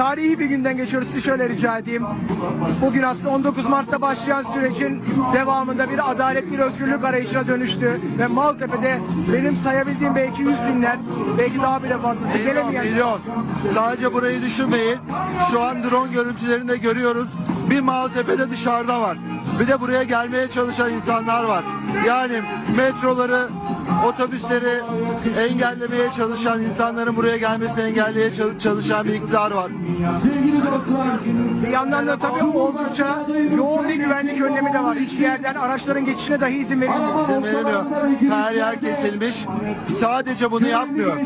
tarihi bir günden geçiyoruz. Sizi şöyle rica edeyim. Bugün aslında 19 Mart'ta başlayan sürecin devamında bir adalet, bir özgürlük arayışına dönüştü. Ve Maltepe'de benim sayabildiğim belki yüz binler, belki daha bile fazlası gelemeyen milyon. Sadece burayı düşünmeyin. Şu an drone görüntülerinde görüyoruz. Bir Maltepe'de dışarıda var. Bir de buraya gelmeye çalışan insanlar var. Yani metroları, otobüsleri engellemeye çalışan insanların buraya gelmesini engelleye çal- çalışan bir iktidar var. Bir yandan da tabii oldukça yoğun bir güvenlik önlemi de var. Hiçbir yerden araçların geçişine dahi izin verilmiyor. İzin verilmiyor. Her yer kesilmiş. Sadece bunu yapmıyor.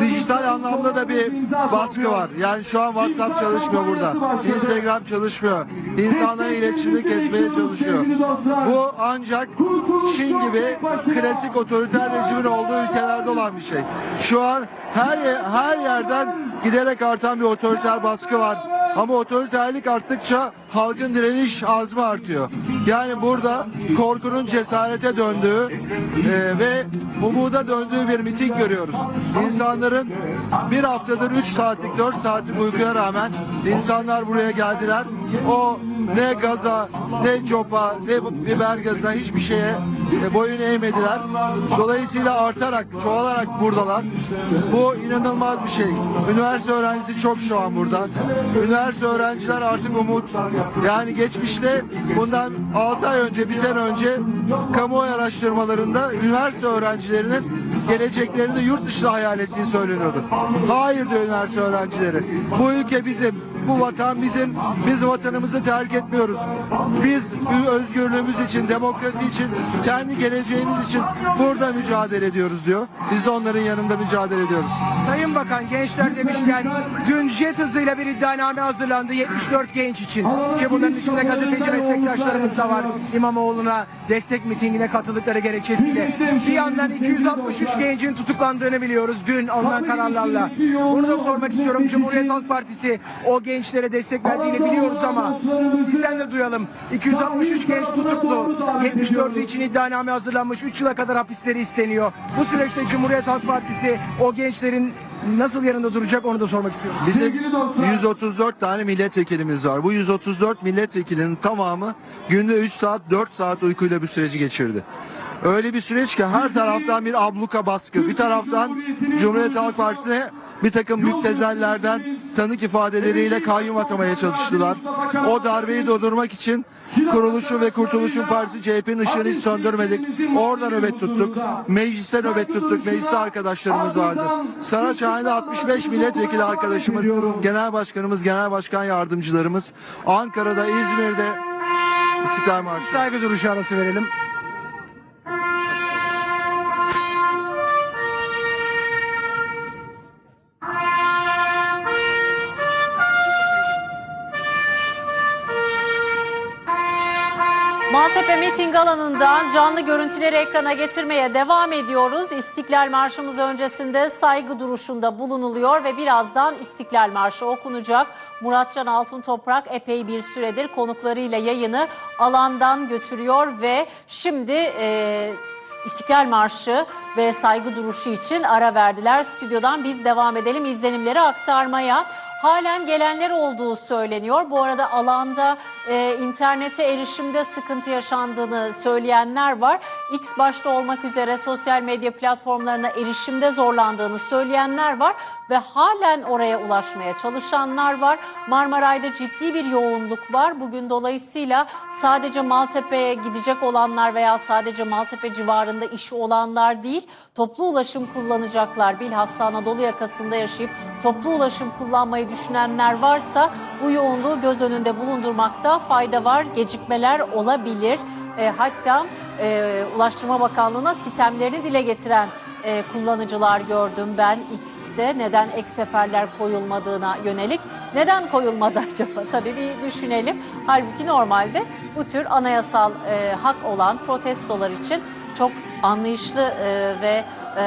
Dijital anlamda da bir baskı var. Yani şu an WhatsApp çalışmıyor burada. Instagram çalışmıyor. İnsanların iletişimini kesmeye çalışıyor. Bu ancak Çin gibi klasik otoriter rejimin olduğu ülkelerde olan bir şey. Şu an her her yerden giderek artan bir otoriter baskı var. Ama otoriterlik arttıkça halkın direniş azmi artıyor. Yani burada korkunun cesarete döndüğü e, ve umuda döndüğü bir miting görüyoruz. İnsanların bir haftadır 3 saatlik 4 saatlik uykuya rağmen insanlar buraya geldiler. O ne gaza ne copa ne biber gaza hiçbir şeye e, boyun eğmediler. Dolayısıyla artarak çoğalarak buradalar. Bu inanılmaz bir şey. Üniversite öğrencisi çok şu an burada. Üniversite öğrenciler artık umut. Yani geçmişte bundan 6 ay önce, bir sene önce kamuoyu araştırmalarında üniversite öğrencilerinin geleceklerini yurt dışında hayal ettiği söyleniyordu. Hayır diyor üniversite öğrencileri. Bu ülke bizim. Bu vatan bizim. Biz vatanımızı terk etmiyoruz. Biz özgürlüğümüz için, demokrasi için, kendi geleceğimiz için burada mücadele ediyoruz diyor. Biz de onların yanında mücadele ediyoruz. Sayın Bakan gençler demişken dün jet hızıyla bir iddianame hazırlandı 74 genç için. Ki bunların içinde gazeteci meslektaşlarımız da var. İmamoğlu'na destek mitingine katıldıkları gerekçesiyle. Bir yandan 263 gencin tutuklandığını biliyoruz dün alınan kararlarla. Bunu da sormak istiyorum. Cumhuriyet Halk Partisi o gençlere destek verdiğini biliyoruz ama sizden de duyalım. 263 genç tutuklu. 74'ü için iddianame hazırlanmış. 3 yıla kadar hapisleri isteniyor. Bu süreçte Cumhuriyet Halk Partisi o gençlerin nasıl yanında duracak onu da sormak istiyorum. Bizim 134 tane milletvekilimiz var. Bu 134 milletvekilinin tamamı günde 3 saat 4 saat uykuyla bir süreci geçirdi. Öyle bir süreç ki her taraftan bir abluka baskı. Bir taraftan Cumhuriyet Halk Partisi'ne bir takım müptezellerden tanık ifadeleriyle kayyum atamaya çalıştılar. O darbeyi durdurmak için kuruluşu ve kurtuluşun partisi CHP'nin ışığını hiç söndürmedik. Orada nöbet tuttuk. Mecliste nöbet tuttuk. Mecliste arkadaşlarımız vardı. Saraçhane'de 65 milletvekili arkadaşımız, genel başkanımız, genel başkan yardımcılarımız, Ankara'da, İzmir'de İstiklal Marşı. Saygı duruşu arası verelim. Maltepe miting alanından canlı görüntüleri ekrana getirmeye devam ediyoruz. İstiklal Marşımız öncesinde saygı duruşunda bulunuluyor ve birazdan İstiklal Marşı okunacak. Muratcan Altun Toprak epey bir süredir konuklarıyla yayını alandan götürüyor ve şimdi e, İstiklal Marşı ve saygı duruşu için ara verdiler. Stüdyodan biz devam edelim izlenimleri aktarmaya. Halen gelenler olduğu söyleniyor. Bu arada alanda e, internete erişimde sıkıntı yaşandığını söyleyenler var. X başta olmak üzere sosyal medya platformlarına erişimde zorlandığını söyleyenler var ve halen oraya ulaşmaya çalışanlar var. Marmaray'da ciddi bir yoğunluk var. Bugün dolayısıyla sadece Maltepe'ye gidecek olanlar veya sadece Maltepe civarında işi olanlar değil, toplu ulaşım kullanacaklar. Bilhassa Anadolu yakasında yaşayıp toplu ulaşım kullanmayı düşünenler varsa bu yoğunluğu göz önünde bulundurmakta fayda var. Gecikmeler olabilir. E, hatta e, Ulaştırma Bakanlığı'na sistemlerini dile getiren e, kullanıcılar gördüm ben X'te. Neden ek seferler koyulmadığına yönelik. Neden koyulmadı acaba? Tabii bir düşünelim. Halbuki normalde bu tür anayasal e, hak olan protestolar için çok anlayışlı e, ve e,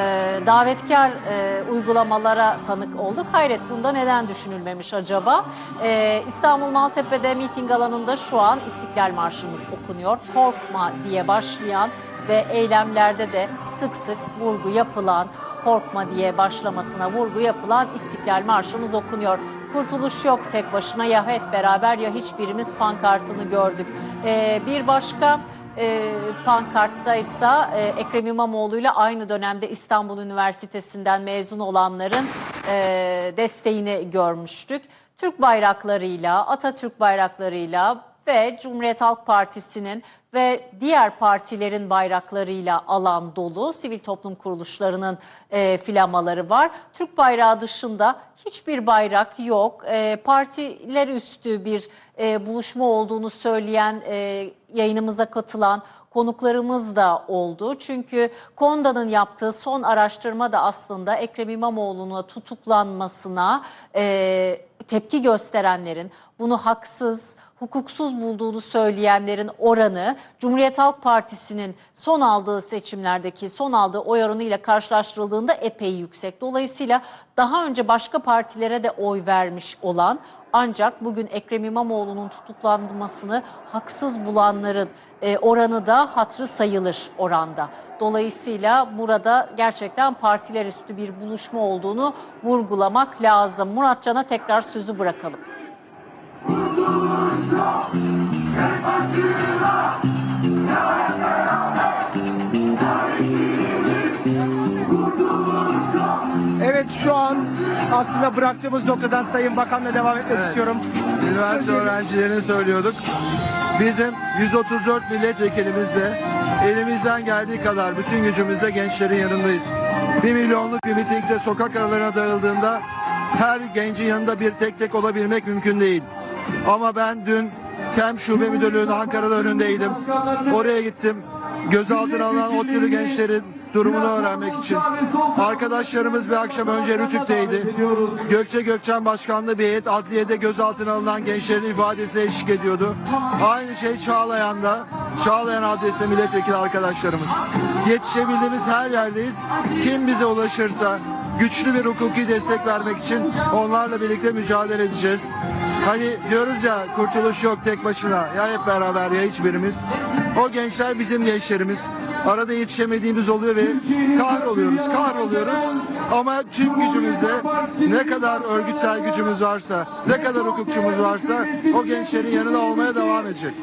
davetkar e, uygulamalara tanık olduk. Hayret bunda neden düşünülmemiş acaba? E, İstanbul Maltepe'de miting alanında şu an İstiklal Marşımız okunuyor. Korkma diye başlayan ve eylemlerde de sık sık vurgu yapılan, korkma diye başlamasına vurgu yapılan İstiklal Marşımız okunuyor. kurtuluş yok tek başına ya hep beraber ya hiçbirimiz pankartını gördük. Ee, bir başka e, pankarttaysa e, Ekrem İmamoğlu ile aynı dönemde İstanbul Üniversitesi'nden mezun olanların e, desteğini görmüştük. Türk bayraklarıyla, Atatürk bayraklarıyla ve Cumhuriyet Halk Partisi'nin ve diğer partilerin bayraklarıyla alan dolu sivil toplum kuruluşlarının e, flamaları var. Türk bayrağı dışında hiçbir bayrak yok. E, partiler üstü bir e, buluşma olduğunu söyleyen e, yayınımıza katılan konuklarımız da oldu. Çünkü Konda'nın yaptığı son araştırma da aslında Ekrem İmamoğlu'na tutuklanmasına e, tepki gösterenlerin, bunu haksız, hukuksuz bulduğunu söyleyenlerin oranı Cumhuriyet Halk Partisi'nin son aldığı seçimlerdeki son aldığı oy oranıyla karşılaştırıldığında epey yüksek. Dolayısıyla daha önce başka partilere de oy vermiş olan ancak bugün Ekrem İmamoğlu'nun tutuklanmasını haksız bulanların e, oranı da hatrı sayılır oranda. Dolayısıyla burada gerçekten partiler üstü bir buluşma olduğunu vurgulamak lazım. Murat Can'a tekrar sözü bırakalım. Evet şu an aslında bıraktığımız noktadan Sayın Bakan'la devam etmek Evet. istiyorum. Üniversite öğrencilerini söylüyorduk. Bizim 134 milletvekilimizle elimizden geldiği kadar bütün gücümüzle gençlerin yanındayız. Bir milyonluk bir mitingde sokak aralarına dağıldığında her gencin yanında bir tek tek olabilmek mümkün değil. Ama ben dün TEM Şube Müdürlüğü'nün Ankara'da önündeydim. Oraya gittim. Gözaltına alınan o türlü gençlerin durumunu öğrenmek için. Arkadaşlarımız bir akşam önce Rütük'teydi. Gökçe Gökçen Başkanlığı bir heyet adliyede gözaltına alınan gençlerin ifadesine eşlik ediyordu. Aynı şey Çağlayan'da. Çağlayan adresinde milletvekili arkadaşlarımız. Yetişebildiğimiz her yerdeyiz. Kim bize ulaşırsa güçlü bir hukuki destek vermek için onlarla birlikte mücadele edeceğiz. Hani diyoruz ya kurtuluş yok tek başına ya hep beraber ya hiçbirimiz. O gençler bizim gençlerimiz. Arada yetişemediğimiz oluyor ve kahroluyoruz, kahroluyoruz. Ama tüm gücümüzle ne kadar örgütsel gücümüz varsa, ne kadar hukukçumuz varsa o gençlerin yanında olmaya devam edecek.